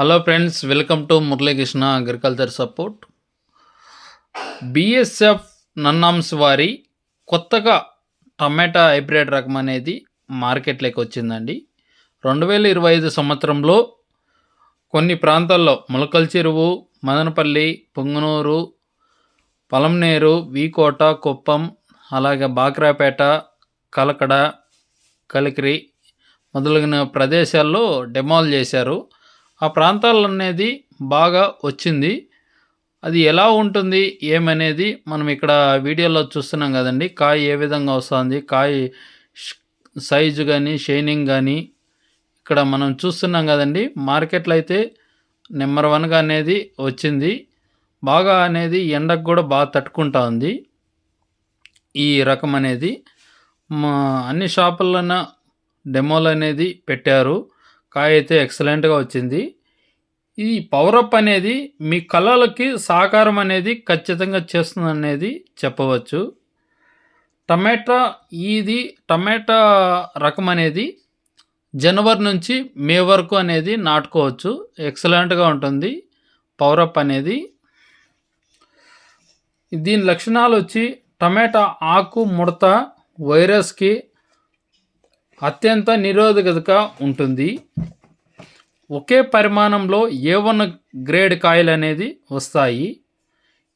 Hello friends welcome to Muralikrishna agriculture support BSF నన్నాంస్ వారి కొత్తగా టమాటా hybrid రకం అనేది మార్కెట్లోకి వచ్చిందండి. రెండు వేల ఇరవై ఐదు సంవత్సరంలో కొన్ని ప్రాంతాల్లో మొలకల చెరువు మదనపల్లి పొంగనూరు పలంనేరు వీకోట కుప్పం అలాగే బాక్రాపేట కలకడ కలికిరి మొదలగిన ప్రదేశాల్లో డెమాల్ చేశారు. ఆ ప్రాంతాలనేది అనేది బాగా వచ్చింది. అది ఎలా ఉంటుంది? ఏమనేది మనం ఇక్కడ వీడియోలో చూస్తున్నాం కదండి. కాయ ఏ విధంగా వస్తుంది? కాయ సైజు కానీ షైనింగ్ కానీ ఇక్కడ మనం చూస్తున్నాం కదండి. మార్కెట్లో అయితే నెంబర్ వన్గా అనేది వచ్చింది. బాగా అనేది ఎండకు కూడా బాగా తట్టుకుంటా ఉంది. ఈ రకం అనేది. మా అన్ని షాపుల్లోన డెమోలు అనేది పెట్టారు. కాయ అయితే ఎక్సలెంట్గా వచ్చింది. ఈ పవరప్ అనేది మీ కళలకి సాకారం అనేది ఖచ్చితంగా చేస్తుంది అనేది చెప్పవచ్చు. టమాటా ఇది టమాటా రకం అనేది జనవరి నుంచి మే వరకు అనేది నాటుకోవచ్చు. ఎక్సలెంట్గా ఉంటుంది పవరప్ అనేది. దీని లక్షణాలు వచ్చి టమాటా ఆకు ముడత వైరస్కి అత్యంత నిరోధకతగా ఉంటుంది. ఒకే పరిమాణంలో ఏ వన్ గ్రేడ్ కాయలు అనేది వస్తాయి.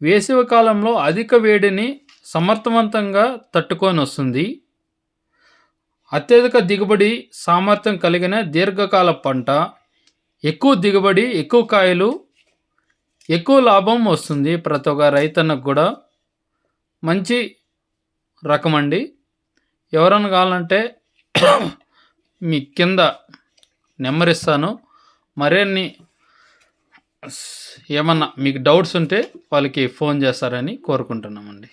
వేసవి కాలంలో అధిక వేడిని సమర్థవంతంగా తట్టుకొని వస్తుంది. అత్యధిక దిగుబడి సామర్థ్యం కలిగిన దీర్ఘకాల పంట. ఎక్కువ దిగుబడి ఎక్కువ కాయలు ఎక్కువ లాభం వస్తుంది ప్రతి ఒక్క రైతన్నకు కూడా. మంచి రకం అండి. ఎవరైనా కావాలంటే మీ కింద నెంబర్ ఇస్తాను. మరిన్ని ఏమన్నా మీకు డౌట్స్ ఉంటే వాళ్ళకి ఫోన్ చేస్తారని కోరుకుంటున్నామండి.